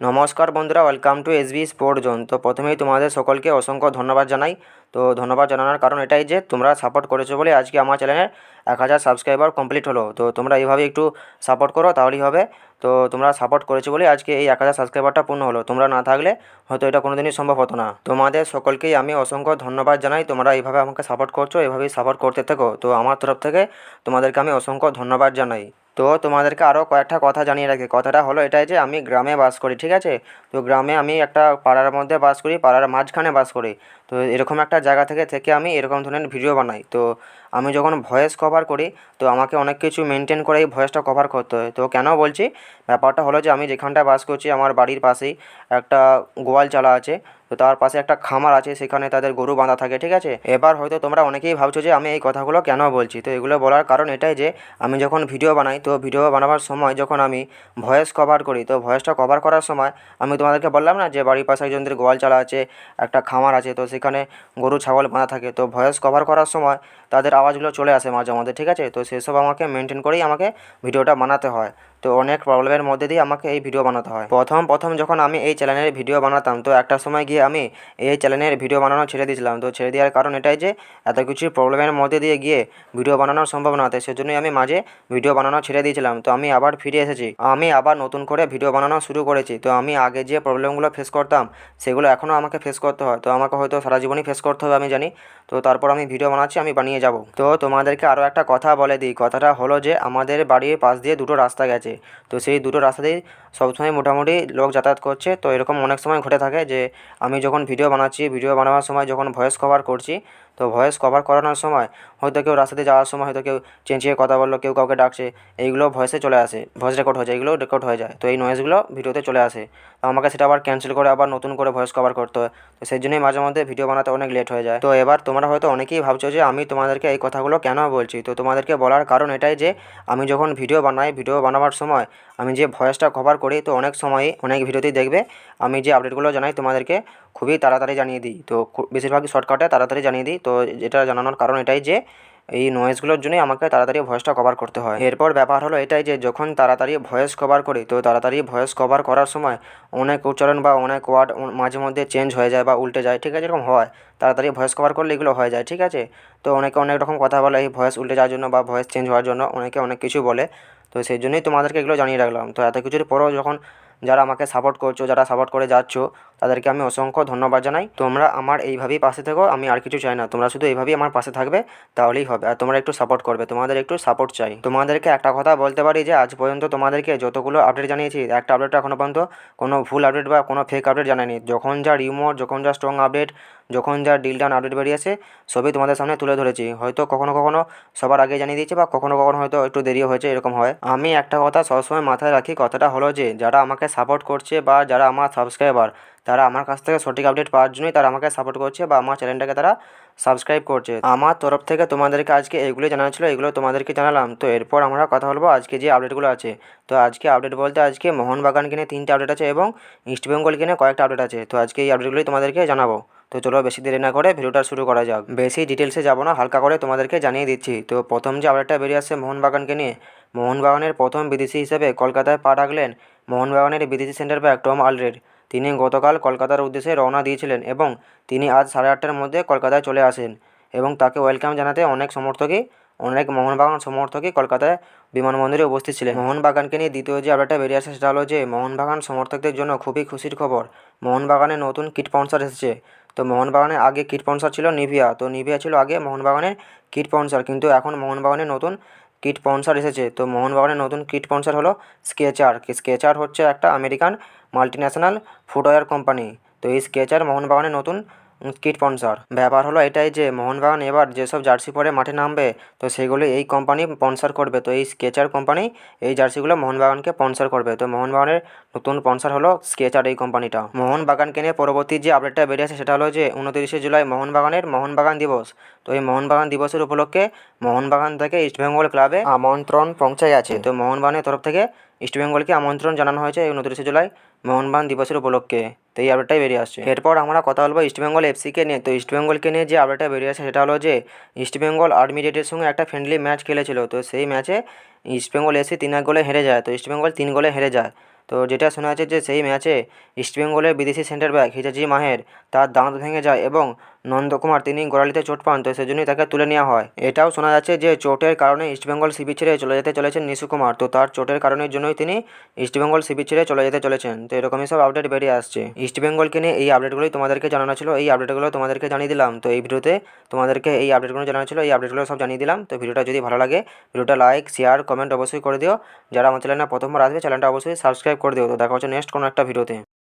নমস্কার বন্ধুরা welcome to S SB sport zone তো প্রথমেই তোমাদের সকলকে অসংখ্য ধন্যবাদ জানাই। তো ধন্যবাদ জানানোর কারণ এটাই যে, তোমরা সাপোর্ট করেছ বলে আজকে আমার চ্যানেলে এক হাজার সাবস্ক্রাইবার কমপ্লিট হলো। তো তোমরা এইভাবে একটু সাপোর্ট করো, তাহলেই হবে। তো তোমরা সাপোর্ট করেছ বলে আজকে এই এক হাজার সাবস্ক্রাইবারটা পূর্ণ হলো। তোমরা না থাকলে হয়তো এটা কোনো দিনই সম্ভব হতো না। তোমাদের সকলকেই আমি অসংখ্য ধন্যবাদ জানাই। তোমরা এইভাবে আমাকে সাপোর্ট করছ এভাবেই সাপোর্ট করতে থাকো। তো আমার তরফ থেকে তোমাদেরকে আমি অসংখ্য ধন্যবাদ জানাই। তো তোমাদেরকে আরও কয়েকটা কথা জানিয়ে রাখি। কথাটা হলো এটাই যে আমি গ্রামে বাস করি, ঠিক আছে? তো গ্রামে আমি একটা পাড়ার মধ্যে বাস করি, পাড়ার মাঝখানে বাস করি। তো এরকম একটা জায়গা থেকে থেকে আমি এরকম ধরনের ভিডিও বানাই। তো আমি যখন ভয়েস কভার করি, তো আমাকে অনেক কিছু মেনটেন করে এই ভয়েসটা কভার করতে হয়। তো কেন বলছি? ব্যাপারটা হলো যে আমি যেখানটায় বাস করছি, আমার বাড়ির পাশেই একটা গোয়াল চালা আছে। তো তার পাশে একটা খামার আছে, সেখানে তাদের গরু বাঁধা থাকে, ঠিক আছে? এবার হয়তো তোমরা অনেকেই ভাবছ যে আমি এই কথাগুলো কেন বলছি? তো এগুলো বলার কারণ এটাই যে, আমি যখন ভিডিও বানাই, তো ভিডিও বানাবার সময় যখন আমি ভয়েস কভার করি, তো ভয়েসটা কভার করার সময় আমি তোমাদেরকে বললাম না যে, বাড়ির পাশে একজনদের গোয়াল চালা আছে, একটা খামার আছে, তো সেখানে গরু, ছাগল বাঁধা থাকে, তো ভয়েস কভার করার সময় তাদের আওয়াজগুলো চলে আসে মাঝে মধ্যে, ঠিক আছে? তো সেসব আমাকে মেনটেন করেই আমাকে ভিডিওটা বানাতে হয়। তো অনেক প্রবলেমের মধ্যে দিয়ে আমাকে এই ভিডিও বানাতে হয়। প্রথম প্রথম যখন আমি এই চ্যানেলের ভিডিও বানাতাম, তো একটা সময় গিয়ে আমি এই চ্যানেলের ভিডিও বানানো ছেড়ে দিয়েছিলাম। তো ছেড়ে দেওয়ার কারণ এটাই যে, এত কিছু প্রবলেমের মধ্যে দিয়ে গিয়ে ভিডিও বানানো সম্ভব না। তাই সেজন্যই আমি মাঝে ভিডিও বানানো ছেড়ে দিয়েছিলাম। তো আমি আবার ফিরে এসেছি। আমি আবার নতুন করে ভিডিও বানানো শুরু করেছি। তো আমি আগে যে প্রবলেমগুলো ফেস করতাম, সেগুলো এখনও আমাকে ফেস করতে হয়। তো আমাকে হয়তো সারা জীবনই ফেস করতে হবে, আমি জানি। তো তারপর আমি ভিডিও বানাচ্ছি, আমি বানিয়ে যাব। তো তোমাদেরকে আরও একটা কথা বলে দিই। কথাটা হলো যে, আমাদের বাড়ির পাশ দিয়ে দুটো রাস্তা গেছে। তো সেই দুটো রাস্তাতেই সবসময় মোটামুটি লোক যাতায়াত করছে। তো এরকম অনেক সময় ঘটে থাকে যে, আমি যখন ভিডিও বানাচ্ছি ভিডিও বানানোর সময় যখন ভয়েস কভার করছি তো ভয়েস কভার করানোর সময় হয়তো কেউ রাস্তাতে যাওয়ার সময় হয়তো কেউ চেঁচিয়ে কথা বলল, কেউ কাউকে ডাকছে, এইগুলো ভয়েসে চলে আসে ভয়েস রেকর্ড হয়ে যায়, এগুলো রেকর্ড হয়ে যায়। তো এই নয়েজগুলো ভিডিওতে চলে আসে। তো আমাকে সেটা আবার ক্যান্সেল করে আবার নতুন করে ভয়েস কভার করতে হয়। তো সেই জন্যই মাঝে মধ্যে ভিডিও বানাতে অনেক লেট হয়ে যায়। তো এবার তোমরা হয়তো অনেকেই ভাবছ যে আমি তোমাদেরকে এই কথাগুলো কেন বলছি? তো তোমাদেরকে বলার কারণ এটাই যে আমি যখন ভিডিও বানাই ভিডিও বানাবার সময় আমি যে ভয়েসটা কভার করি, তো অনেক সময়ই অনেক ভিডিওতেই দেখবে। আমি যে আপডেটগুলো জানাই তোমাদেরকে খুবই তাড়াতাড়ি জানিয়ে দিই। তো বেশিরভাগই শর্টকাটে তাড়াতাড়ি জানিয়ে দিই। তো এটা জানানোর কারণ এটাই যে, এই নয়েজগুলোর জন্যই আমাকে তাড়াতাড়ি ভয়েসটা কভার করতে হয়। এরপর ব্যাপার হলো এটাই যে, যখন তাড়াতাড়ি ভয়েস কভার করি, তো তাড়াতাড়ি ভয়েস কভার করার সময় অনেক উচ্চারণ বা অনেক ওয়ার্ড মাঝে মধ্যে চেঞ্জ হয়ে যায় বা উল্টে যায়, ঠিক আছে? এরকম হয়। তাড়াতাড়ি ভয়েস কভার করলে এগুলো হয়ে যায়, ঠিক আছে? তো অনেকে অনেক রকম কথা বলে, এই ভয়েস উল্টে যাওয়ার জন্য বা ভয়েস চেঞ্জ হওয়ার জন্য অনেকে অনেক কিছু বলে। তো সেই জন্যই তোমাদেরকে এগুলো জানিয়ে রাখলাম। তো এত কিছুর পরেও যখন যারা আমাকে সাপোর্ট করছ, যারা সাপোর্ট করে যাচ্ছ, তাদেরকে আমি অসংখ্য ধন্যবাদ জানাই। তোমরা আমার এইভাবেই পাশে থেকো, আমি আর কিছু চাই না। তোমরা শুধু এইভাবেই আমার পাশে থাকবে, তাহলেই হবে। আর তোমরা একটু সাপোর্ট করবে, তোমাদের একটু সাপোর্ট চাই। তোমাদেরকে একটা কথা বলতে পারি যে, আজ পর্যন্ত তোমাদেরকে যতগুলো আপডেট জানিয়েছি, একটা আপডেট এখনও পর্যন্ত কোনো ভুল আপডেট বা কোনো ফেক আপডেট জানায়নি। যখন যা রিমোট যখন যা স্ট্রং আপডেট যখন যা ডিল আপডেট বেরিয়েছে সবই তোমাদের সামনে তুলে ধরেছি। হয়তো কখনো কখনো সবার আগে জানিয়ে দিয়েছি বা কখনো কখনো হয়তো একটু দেরিও হয়েছে, এরকম হয়। আমি একটা কথা সবসময় মাথায় রাখি, কথাটা হলো যে, যারা আমাকে সাপোর্ট করছে বা যারা আমার সাবস্ক্রাইবার তারা আমার কাছ থেকে সঠিক আপডেট পাওয়ার জন্যই তারা আমাকে সাপোর্ট করছে বা আমার চ্যানেলটাকে তারা সাবস্ক্রাইব করছে। আমার তরফ থেকে তোমাদেরকে আজকে এইগুলো জানানো ছিল, এগুলো তোমাদেরকে জানালাম। তো এরপর আমরা কথা বলব আজকে যে আপডেটগুলো আছে। তো আজকে আপডেট বলতে আজকে মোহনবাগান কিনে তিনটে আপডেট আছে এবং ইস্টবেঙ্গলকে কিনে কয়েকটা আপডেট আছে। তো আজকে এই আপডেটগুলোই তোমাদেরকে জানাব। তো চলো বেশি দেরি না করে ভিডিওটা শুরু করা যাক। বেশি ডিটেলসে যাব না, হালকা করে তোমাদেরকে জানিয়ে দিচ্ছি। তো প্রথম যে আপডেটটা বেরিয়ে আসছে মোহনবাগানকে নিয়ে, মোহনবাগানের প্রথম বিদেশি হিসেবে কলকাতায় পা রাখলেন মোহনবাগানের বিদেশি সেন্টার ব্যাক টম আলরেড। তিনি গতকাল কলকাতার উদ্দেশ্যে রওনা দিয়েছিলেন এবং তিনি আজ সাড়ে আটটার মধ্যে কলকাতায় চলে আসেন এবং তাকে ওয়েলকাম জানাতে অনেক সমর্থকই, অনেক মোহনবাগান সমর্থকই কলকাতায় বিমানবন্দরে উপস্থিত ছিলেন। মোহনবাগানকে নিয়ে দ্বিতীয় যে আপডেটটা বেরিয়ে আসে সেটা হলো যে, মোহনবাগান সমর্থকদের জন্য খুবই খুশির খবর। মোহনবাগানে নতুন কিট স্পন্সর এসেছে। তো মোহনবাগানের আগে কিট স্পন্সর ছিল নিভিয়া, তো নিভিয়া ছিল আগে মোহনবাগানের কিট স্পন্সর কিন্তু এখন মোহনবাগানের নতুন কিট স্পন্সর এসেছে। তো মোহনবাগানের নতুন কিট স্পন্সর হলো স্কেচার। স্কেচার হচ্ছে একটা আমেরিকান মাল্টিন্যাশনাল ফুটওয়্যার কোম্পানি। তো এই স্কেচার মোহনবাগানের নতুন কিট স্পন্সর ব্যাপার হলো এটাই যে, মোহনবাগান এবার যেসব জার্সি পরে মাঠে নামবে, তো সেগুলো এই কোম্পানি স্পন্সর করবে। তো এই স্কেচার কোম্পানি এই জার্সিগুলো মোহনবাগানকে স্পন্সর করবে। তো মোহনবাগানের নতুন স্পন্সর হলো স্কেচার এই কোম্পানিটা মোহনবাগানকে নিয়ে পরবর্তী যে আপডেটটা বেরিয়েছে সেটা হলো যে, উনতিরিশে জুলাই মোহনবাগানের মোহনবাগান দিবস। তো এই মোহনবাগান দিবসের উপলক্ষে মোহনবাগান থেকে ইস্টবেঙ্গল ক্লাবে আমন্ত্রণ পৌঁছে গেছে তো মোহনবাগানের তরফ থেকে ইস্টবেঙ্গলকে আমন্ত্রণ জানানো হয়েছে এই উনতিরিশে জুলাই মোহনবাগান দিবসের উপলক্ষে। তো এই আপডেটটাই বেরিয়ে আসছে। এরপর আমরা কথা বলব ইস্টবেঙ্গল এফসিকে নিয়ে। তো ইস্টবেঙ্গলকে নিয়ে যে আপডেটটা বেরিয়ে আসছে সেটা হলো যে ইস্টবেঙ্গল আর্মিডেটের সঙ্গে একটা ফ্রেন্ডলি ম্যাচ খেলেছিল। তো সেই ম্যাচে ইস্টবেঙ্গল এসে তিন এক গোলে হেরে যায়। তো ইস্টবেঙ্গল তিন গোলে হেরে যায়। তো যেটা শোনা যাচ্ছে যে সেই ম্যাচে ইস্টবেঙ্গলের বিদেশি সেন্টার ব্যাক হিজাজি মাহের তার দাঁত ভেঙে যায় এবং নন্দকুমার তিনি গোড়ালিতে চোট পান, তো সেজন্যই তাকে তুলে নেওয়া হয়। এটাও শোনা যাচ্ছে যে চোটের কারণে ইস্টবেঙ্গল শিবির ছেড়ে চলে যেতে চলেছেন নিশু কুমার, তো তার চোটের কারণের জন্যই তিনি ইস্টবেঙ্গল শিবির ছেড়ে চলে যেতে চলেছেন। তো এরকমই সব আপডেট বেরিয়ে আসছে। ইস্টবেঙ্গলকে নিয়ে এই আপডেটগুলোই তোমাদেরকে জানানো ছিল, এই আপডেটগুলো তোমাদেরকে জানিয়ে দিলাম। তো এই ভিডিওতে তোমাদেরকে এই আপডেটগুলো জানানো ছিল, এই আপডেটগুলো সব জানিয়ে দিলাম। তো ভিডিওটা যদি ভালো লাগে, ভিডিওটা লাইক শেয়ার কমেন্ট অবশ্যই করে দিও। যারা আমার চ্যানেলে প্রথমবার আসবে চ্যানেলটা অবশ্যই সাবস্ক্রাইব করে দিও। তো দেখা হচ্ছে নেক্সট কোনো একটা ভিডিওতে